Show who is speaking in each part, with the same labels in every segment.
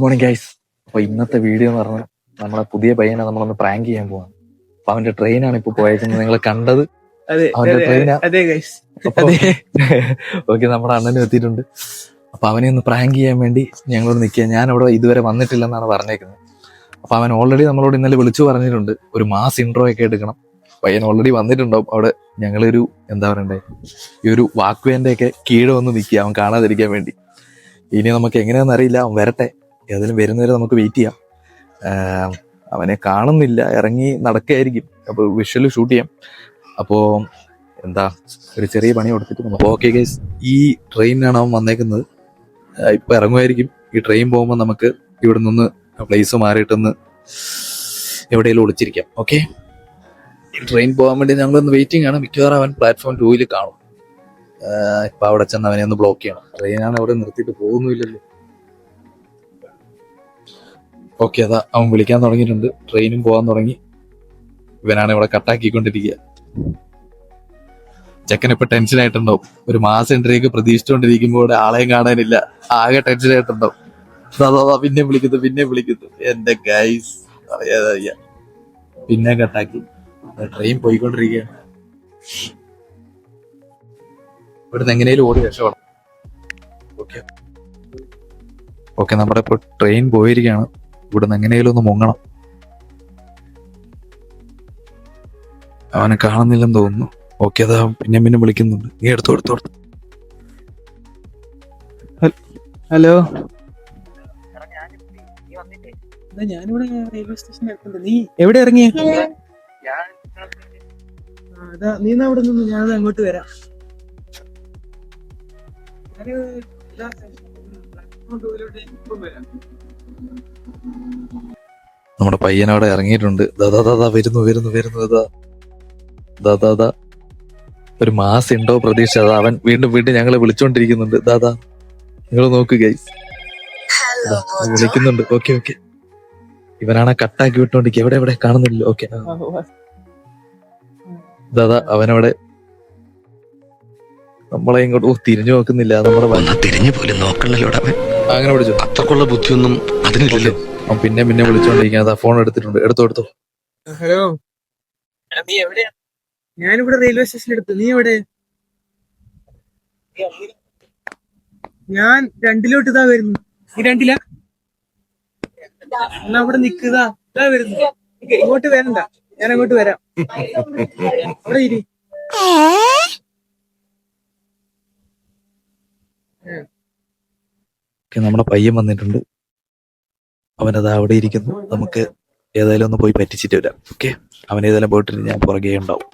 Speaker 1: Morning guys അപ്പൊ ഇന്നത്തെ video എന്ന് പറഞ്ഞാൽ നമ്മളെ പുതിയ പയ്യനെ നമ്മളൊന്ന് പ്രാങ്ക് ചെയ്യാൻ പോവാണ് അപ്പൊ അവന്റെ ട്രെയിനാണ് ഇപ്പൊ പോയേക്കുന്നത്. നിങ്ങൾ കണ്ടത്? അവന്റെ
Speaker 2: ട്രെയിൻ
Speaker 1: ട്രെയിനാ? ഓക്കെ നമ്മുടെ അണ്ണനും എത്തിയിട്ടുണ്ട്. അപ്പൊ അവനെ ഒന്ന് പ്രാങ്ക് ചെയ്യാൻ വേണ്ടി ഞങ്ങളോട് നിൽക്കുക ഞാൻ അവിടെ ഇതുവരെ വന്നിട്ടില്ലെന്നാണ് പറഞ്ഞേക്കുന്നത്. അപ്പൊ അവൻ ഓൾറെഡി നമ്മളോട് ഇന്നലെ വിളിച്ചു പറഞ്ഞിട്ടുണ്ട്. ഒരു മാസ് ഇൻട്രോ ഒക്കെ എടുക്കണം. പയ്യൻ ഓൾറെഡി വന്നിട്ടുണ്ടാവും. അവിടെ ഞങ്ങളൊരു എന്താ പറയണ്ടേ? ഈ ഒരു വാക്വേന്റെ ഒക്കെ കീഴ് വന്ന് നിൽക്കുക അവൻ കാണാതിരിക്കാൻ വേണ്ടി. ഇനി നമുക്ക് എങ്ങനെയാണെന്ന് അറിയില്ല. അവൻ വരട്ടെ. ഏതായാലും വരുന്നവരെ നമുക്ക് വെയിറ്റ് ചെയ്യാം. അവനെ കാണുന്നില്ല ഇറങ്ങി നടക്കുകയായിരിക്കും. അപ്പോൾ വിഷ്വൽ ഷൂട്ട് ചെയ്യാം. അപ്പോൾ എന്താ ഒരു ചെറിയ പണി കൊടുത്തിട്ട് നമുക്ക് ഓക്കെ ഗൈസ് ഈ ട്രെയിനിനാണ് അവൻ വന്നേക്കുന്നത്. ഇപ്പം ഇറങ്ങുമായിരിക്കും. ഈ ട്രെയിൻ പോകുമ്പോൾ നമുക്ക് ഇവിടെ നിന്ന് പ്ലേസ് മാറിയിട്ടൊന്ന് എവിടെയെങ്കിലും ഒളിച്ചിരിക്കാം. ഓക്കെ ട്രെയിൻ പോകാൻ വേണ്ടി ഞങ്ങളൊന്ന് വെയിറ്റിംഗ് ആണ്. മിക്കവാറും അവൻ പ്ലാറ്റ്ഫോം ടൂവിൽ കാണും. ഇപ്പൊ അവിടെ ചെന്ന് അവനെ ഒന്ന് ബ്ലോക്ക് ചെയ്യണം. ട്രെയിനാണ് അവിടെ നിർത്തിയിട്ട് പോകുന്നില്ലല്ലോ ഓക്കെ അതാ അവൻ വിളിക്കാൻ തുടങ്ങിയിട്ടുണ്ട്. ട്രെയിനും പോകാൻ തുടങ്ങി. ഇവനാണ് ഇവിടെ കട്ടാക്കിക്കൊണ്ടിരിക്കുക. ചെക്കൻ ഇപ്പൊ ടെൻഷൻ ആയിട്ടുണ്ടാവും. ഒരു മാസം എൻട്രിയൊക്കെ പ്രതീക്ഷിച്ചുകൊണ്ടിരിക്കുമ്പോൾ ആളെയും കാണാനില്ല. ആകെ ടെൻഷൻ ആയിട്ടുണ്ടാവും. അതാ, പിന്നെ വിളിക്കുന്നു പിന്നെ വിളിക്കുന്നു. എന്റെ ഗൈസ് അറിയാതെ വയ്യ. പിന്നെ കട്ടാക്കി. ട്രെയിൻ പോയിക്കൊണ്ടിരിക്കുകയാണ്. ഇവിടുന്ന് എങ്ങനെയും ഓടി രക്ഷപ്പെടണം. ഓക്കെ. ഓക്കെ നമ്മുടെ ഇപ്പൊ ട്രെയിൻ പോയിരിക്കുകയാണ്. ഇവിടുന്ന് എങ്ങനെയും ഒന്ന് മുങ്ങണം. അവനെ കാണുന്നില്ലെന്ന് തോന്നുന്നു. ഓക്കെ അതാ പിന്നെ പിന്നെ വിളിക്കുന്നുണ്ട്. നീ എടുത്തു എടുത്തു എടുത്തു.
Speaker 2: ഹലോ? ഞാനിവിടെ റെയിൽവേ സ്റ്റേഷനിൽ അടുത്തുണ്ട്. നീ എവിടെ ഇറങ്ങിയ? അതാ നീ എന്നാ അവിടെ നിന്ന് ഞാനത് അങ്ങോട്ട് വരാം. ഞാൻ വരാം.
Speaker 1: നമ്മുടെ പയ്യനവിടെ ഇറങ്ങിയിട്ടുണ്ട്. ദാദാ ദാദാ ദാ ദാ വരുന്നു വരുന്നു വരുന്നു ദാ. ദാ ദാ ഒരു മാസം ഉണ്ടോ പ്രതീക്ഷ? അതാ അവൻ വീണ്ടും വീണ്ടും ഞങ്ങളെ വിളിച്ചോണ്ടിരിക്കുന്നുണ്ട്. ദാദാ ദാ. നിങ്ങൾ നോക്ക് ഗൈസ് വിളിക്കുന്നുണ്ട്. Okay okay. ഇവനാണ് കട്ടാക്കി വിട്ടോണ്ടിരിക്കുക എവിടെ എവിടെ? കാണുന്നില്ല ഓക്കെ. ദാദാ അവനവിടെ നമ്മളെ ഇങ്ങോട്ട് തിരിഞ്ഞു നോക്കുന്നില്ല. നമ്മുടെ
Speaker 3: തിരിഞ്ഞു പോലും നോക്കണല്ലോടാ അവൻ
Speaker 1: അങ്ങനെ വിളിച്ചു
Speaker 3: അത്രക്കുള്ള ബുദ്ധിയൊന്നും അതിനില്ലല്ലോ.
Speaker 1: അവൻ പിന്നെ പിന്നെ വിളിച്ചോണ്ടിരിക്കാൻ അതാ ഫോൺ എടുത്തിട്ടുണ്ട്. എടുത്തോ എടുത്തോ.
Speaker 2: ഹലോ. നീ എവിടെയാ? ഞാനിവിടെ റെയിൽവേ സ്റ്റേഷനിൽ എടുത്തു. നീ എവിടെ? ഞാൻ രണ്ടിലോട്ട് ഇതാ വരുന്നു. നീ രണ്ടില? എന്നാ അവിടെ നിക്കുതാ ഇതാ. വരുന്നു. ഇങ്ങോട്ട് വരണ്ട. ഞാൻ അങ്ങോട്ട് വരാം. അവിടെ ഇരി.
Speaker 1: നമ്മുടെ പയ്യൻ വന്നിട്ടുണ്ട്. അവനത് അവിടെ ഇരിക്കുന്നു. നമുക്ക് ഏതായാലും ഒന്ന് പോയി പറ്റിച്ചിട്ട് വരാം. ഓക്കെ അവൻ ഏതായാലും പോയിട്ട് ഞാൻ പുറകെ ഉണ്ടാവും.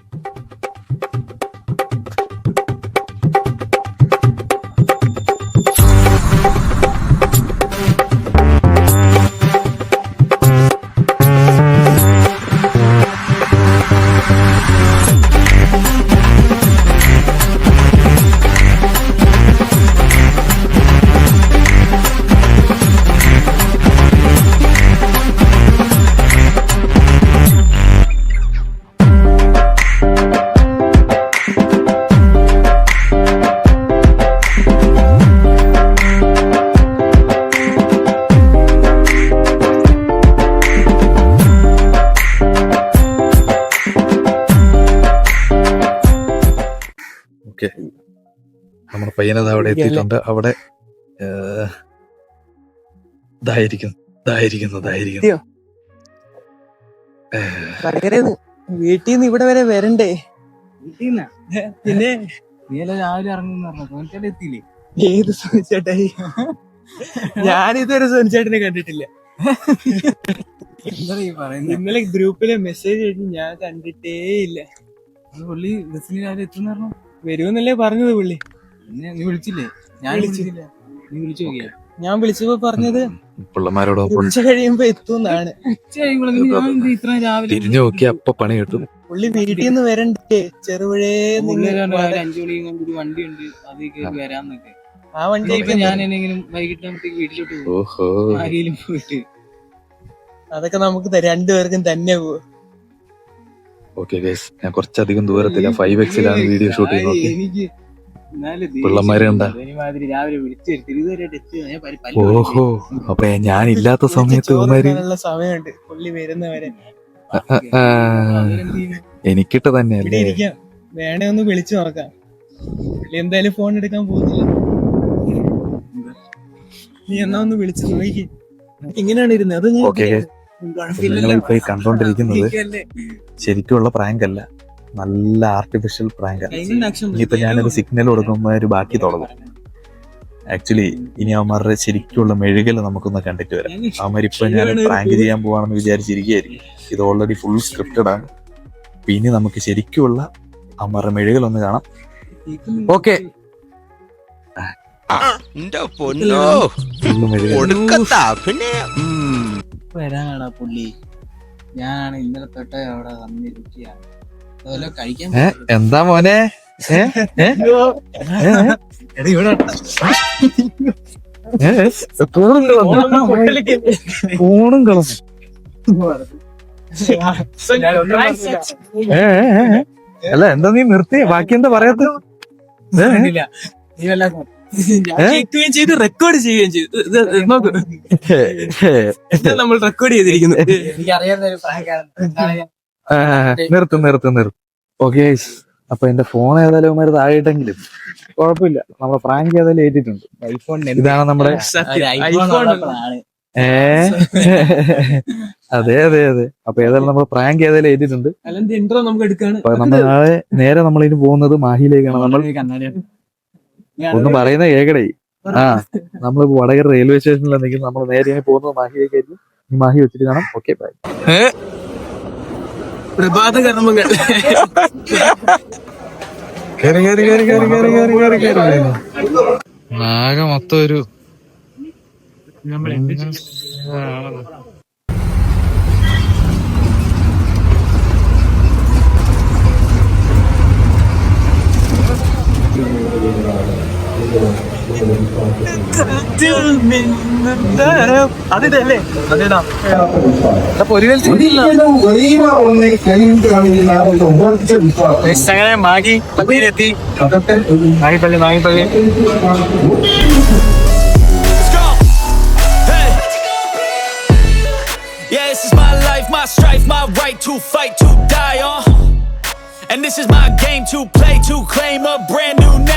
Speaker 1: ഓക്കെ. നമ്മുടെ പയ്യനത് അവിടെ എത്തിയിട്ടുണ്ട്. അവിടെ ഇതായിരിക്കുന്നു.
Speaker 2: വീട്ടിൽ നിന്ന് ഇവിടെ വരെ വരണ്ടേ? പിന്നെ
Speaker 4: നീല രാവിലെ ഇറങ്ങുന്ന എത്തിയില്ലേ?
Speaker 2: ഏത് സോനിച്ചേട്ടായി ഞാനിതുവരെ സോനിച്ചേട്ടനെ കണ്ടിട്ടില്ല.
Speaker 4: എന്താ ഈ പറയുന്നത്
Speaker 2: ഇന്നലെ ഗ്രൂപ്പിലെ മെസ്സേജ് ഞാൻ കണ്ടിട്ടേ ഇല്ല
Speaker 4: പുള്ളി ബസ്സിന് രാവിലെ എത്തുന്ന പറഞ്ഞു?
Speaker 2: വരുമെന്നല്ലേ പറഞ്ഞത് പുള്ളി?
Speaker 4: നീ വിളിച്ചില്ലേ? ഞാൻ
Speaker 2: വിളിച്ചു.
Speaker 4: വിളിച്ചില്ല? നീ വിളിച്ചു നോക്കിയാ?
Speaker 2: ഞാൻ വിളിച്ചപ്പോ പറഞ്ഞത്
Speaker 1: പിള്ളമാരോട്
Speaker 2: ഉച്ച കഴിയുമ്പോ എത്തുന്നാണ്
Speaker 4: ഉച്ച കഴിയുമ്പോഴേക്കും ഞാൻ എന്ത് ഇത്ര രാവിലെ
Speaker 1: തിരിഞ്ഞു നോക്കി അപ്പൊ പണി കിട്ടും.
Speaker 2: പുള്ളി വീട്ടിൽ നിന്ന് വരണ്ടേ ചെറുപുഴേ
Speaker 4: അഞ്ചു മണിയും കൊണ്ട് ഒരു വണ്ടി ഉണ്ട് അത് കയറി വരാന്നൊക്കെ.
Speaker 2: ആ വണ്ടി
Speaker 4: ഞാൻ എന്തെങ്കിലും വൈകിട്ടാകുമ്പോഴത്തേക്ക് വീട്ടിലോട്ട് പോകും. പോയിട്ട്.
Speaker 2: അതൊക്കെ നമുക്ക് രണ്ടുപേർക്കും തന്നെ പോവും
Speaker 1: ഓക്കെ ഗൈസ് ഞാൻ കുറച്ചധികം ദൂരത്തില്ല ഫൈവ് എക്സിലാണ് വീഡിയോ ഷൂട്ട് ചെയ്യുന്നത് പിള്ളമാര് ഓഹോ. അപ്പൊ ഞാൻ ഇല്ലാത്ത സമയത്ത് എനിക്കിട്ട്
Speaker 2: തന്നെ വേണേ ഒന്ന് വിളിച്ചു നോക്കാം. എന്തായാലും ഫോൺ എടുക്കാൻ പോകുന്നില്ല. നീ എന്നാ ഒന്ന് വിളിച്ചു നോക്കി. ഇങ്ങനെയാണ് ഇരുന്നത്. അത്
Speaker 1: ഈ കണ്ടോണ്ടിരിക്കുന്നത് ശരിക്കുള്ള പ്രാങ്ക് അല്ല നല്ല ആർട്ടിഫിഷ്യൽ പ്രാങ്ക് ഇനിയിപ്പോ ഞാനൊരു സിഗ്നൽ കൊടുക്കുമ്പോ ഒരു ബാക്കി തുടങ്ങും. ആക്ച്വലി ഇനി അവന്മാരുടെ ശരിക്കുള്ള മെഴുകൽ നമുക്കൊന്ന് കണ്ടിട്ട് വരാം. അവന്മാർ ഇപ്പൊ ഞാൻ പ്രാങ്ക് ചെയ്യാൻ പോവാണെന്ന് വിചാരിച്ചിരിക്കുകയായിരിക്കും. ഇത് ഓൾറെഡി ഫുൾ സ്ക്രിപ്റ്റഡ് ആണ്. പിന്നെ ഇനി നമുക്ക് ശരിക്കുള്ള അവന്മാരുടെ മെഴുകൽ ഒന്ന് കാണാം. ഓക്കെ
Speaker 3: പൊന്നോ.
Speaker 1: മെഴുകൽ.
Speaker 4: വരാനാടാ പുള്ളി? ഞാനാണ് ഇന്നലെ തൊട്ട് അവിടെ വന്നിരിക്കുകയാണ് അതുപോലെ കഴിക്കാൻ
Speaker 1: എന്താ മോനെ? ഫോണും. അല്ല എന്താ നീ നിർത്തി? ബാക്കി എന്താ പറയാത്ത.
Speaker 2: നീ വല്ല- കേൾക്കുകയും ചെയ്ത് റെക്കോർഡ് ചെയ്യുകയും ചെയ്തു. ഇത് ഇത് നമ്മൾ റെക്കോർഡ് ചെയ്തിരിക്കുന്നു.
Speaker 4: എനിക്ക് അറിയാവുന്ന ഒരു പ്രാങ്കാണ്
Speaker 1: നിർത്തും നിർത്തും നിർത്തും. ഓക്കെ അപ്പൊ എന്റെ ഫോൺ ഏതായാലും അവന്മാര് താഴെയിട്ടെങ്കിലും. കുഴപ്പമില്ല. നമ്മുടെ ഫ്രാങ്ക് ഏതായാലും ഏറ്റിട്ടുണ്ട്. ഇതാണ് നമ്മുടെ
Speaker 4: ഐഫോൺ
Speaker 2: ഐഫോൺ
Speaker 4: ഉള്ളപ്പോഴാണ്.
Speaker 1: ഏ? അതെ അതെ അതെ. അപ്പൊ ഏതായാലും നമ്മൾ പ്രാങ്ക് ഏതായാലും
Speaker 2: എടുക്കാണ്?
Speaker 1: നമ്മൾ നാളെ നേരെ നമ്മളിനി പോകുന്നത് മാഹിയിലേക്കാണ്. നമ്മൾ ഒന്നും പറയുന്ന കേക്കടേ ആ നമ്മൾ വടകര റെയിൽവേ സ്റ്റേഷനിൽ എന്തെങ്കിലും നമ്മൾ നേരെ പോകുന്നത് മാഹിയിലേക്കായിരിക്കും ഈ മാഹി വെച്ചിട്ട് കാണാം. ഓക്കെ ബൈ
Speaker 2: പ്രഭാത കർമ്മങ്ങൾ
Speaker 1: ആകെ മൊത്തം ഒരു
Speaker 2: നമ്മൾ എന്ത് അതിതല്ലേ അതേടാ
Speaker 1: അപ്പൊ ഒരു
Speaker 2: അങ്ങനെ Maggi പള്ളിയിലെത്തി മാഗിപ്പള്ളി മാഗിപ്പള്ളി
Speaker 5: Yeah, this is my life, my strife, my right to fight, to die on. And this is my game to play, to claim a brand new name, oh.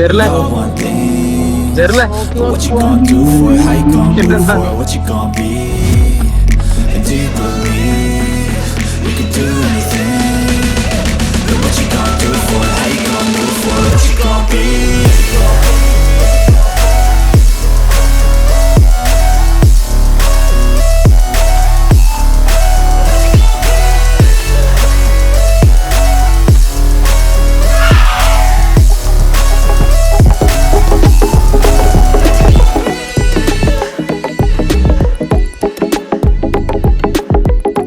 Speaker 5: தெரியல தெரியல What you gonna be?